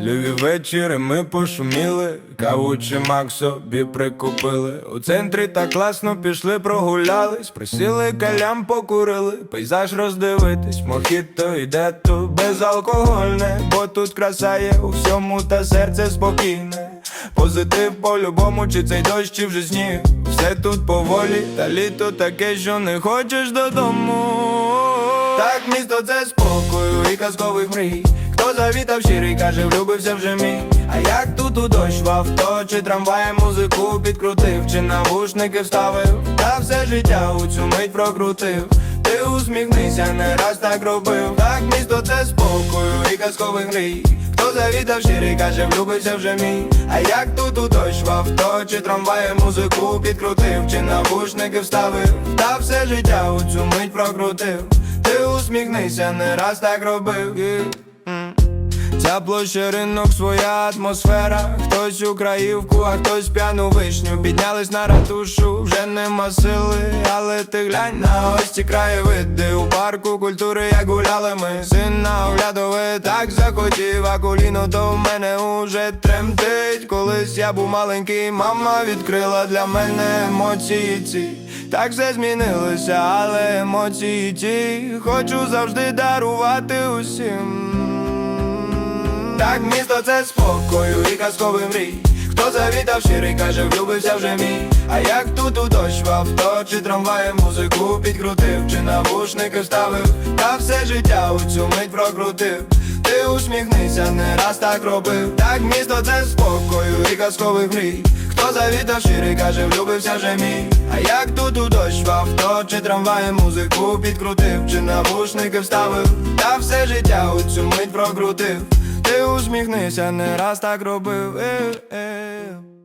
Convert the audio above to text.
Любі вечори ми пошуміли, каву чи мак собі прикупили. У центрі так класно пішли, прогулялись, присіли калям, покурили, пейзаж роздивитись, мохіто йде тут безалкогольне, бо тут краса є у всьому, та серце спокійне. Позитив по-любому, чи цей дощ, чи вже сніг. Все тут поволі, та літо таке, що не хочеш додому. Так, місто це спокою і казкових мрій. Хто завітав щирий, каже, влюбився вже мій. А як тут у дощ в авто, чи трамваєм музику підкрутив, чи навушники вставив, та все життя у цю мить прокрутив. Ти усміхнися, не раз так робив. Так, місто це спокою і казкових мрій. Хто завітав щирий, каже, влюбився вже мій. А як тут у дощ в авто, чи трамваєм музику підкрутив, чи навушники вставив, та все життя у цю мить прокрутив. Ти усміхнися, не раз так робив. Ця площа ринок, своя атмосфера. Хтось у краївку, а хтось п'яну вишню. Піднялись на ратушу, вже нема сили, але ти глянь на ось краєвиди. У парку культури, як гуляли ми. Син на оглядове так захотів, а коліно то в мене уже тремтить. Колись я був маленький, мама відкрила для мене емоції ці. Так все змінилося, але емоції ті хочу завжди дарувати усім. Так, місто це спокою і казковий мрій. Хто завітав щирий, каже, влюбився вже мій. А як тут у дощ в авто, чи трамваєм музику підкрутив, чи навушники вставив, та все життя у цю мить прокрутив. Ти усміхнися, не раз так робив. Так, місто це спокою і казкових мрій. Хто завітав щирий, каже, влюбився вже мій. А як тут у дощ в авто, чи трамваї музику підкрутив, чи навушники вставив, та все життя у цю мить прокрутив. Ти усміхнися, не раз так робив. Е, е.